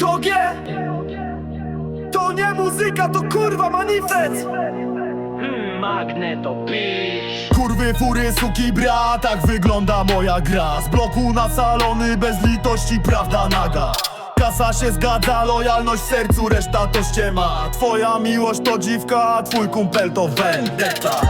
GOG To nie muzyka, to kurwa manifest. Hmm, Magneto, Kurwy, fury, suki, bra, tak wygląda moja gra. Z bloku na salony, bez litości, prawda naga. Kasa się zgadza, lojalność w sercu, reszta to ściema. Twoja miłość to dziwka, twój kumpel to vendetta.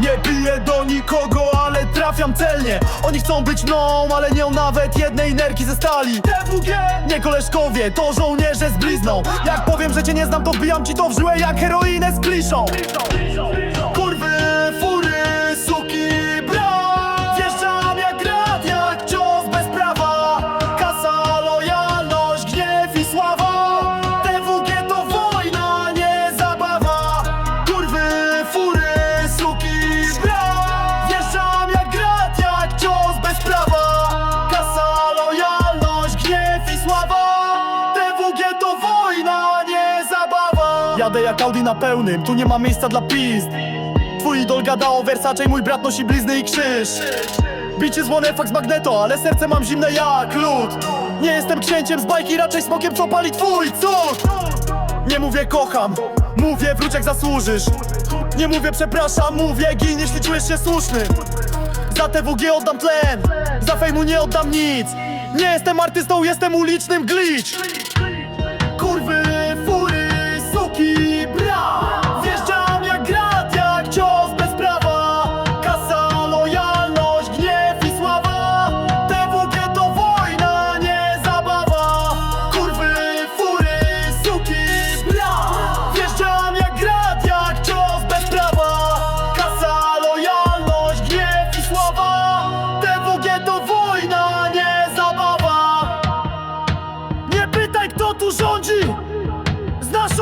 Nie piję do nikogo, ale trafiam celnie. Oni chcą być mną, ale nie nawet jednej nerki ze stali. TWG! Nie koleżkowie, to żołnierze z blizną. Jak powiem, że cię nie znam, to wbijam ci to w żyłę jak heroinę z kliszą Jadę jak Audi na pełnym, tu nie ma miejsca dla pizd. Twój idol gada o Versace, mój brat nosi blizny i krzyż. Bicie złone fakt z magneto, ale serce mam zimne jak lód. Nie jestem księciem z bajki, raczej smokiem co pali twój cud. Nie mówię kocham, mówię wróć jak zasłużysz. Nie mówię przepraszam, mówię gin jeśli czujesz się słuszny. Za TWG oddam tlen, za fejmu nie oddam nic. Nie jestem artystą, jestem ulicznym glitch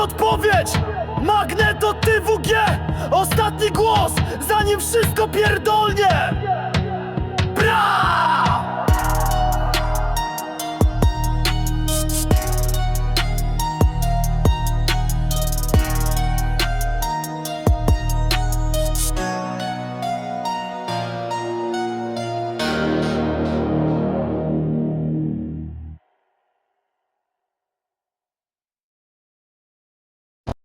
odpowiedź Magneto TWG Ostatni głos Zanim wszystko pierdolnie!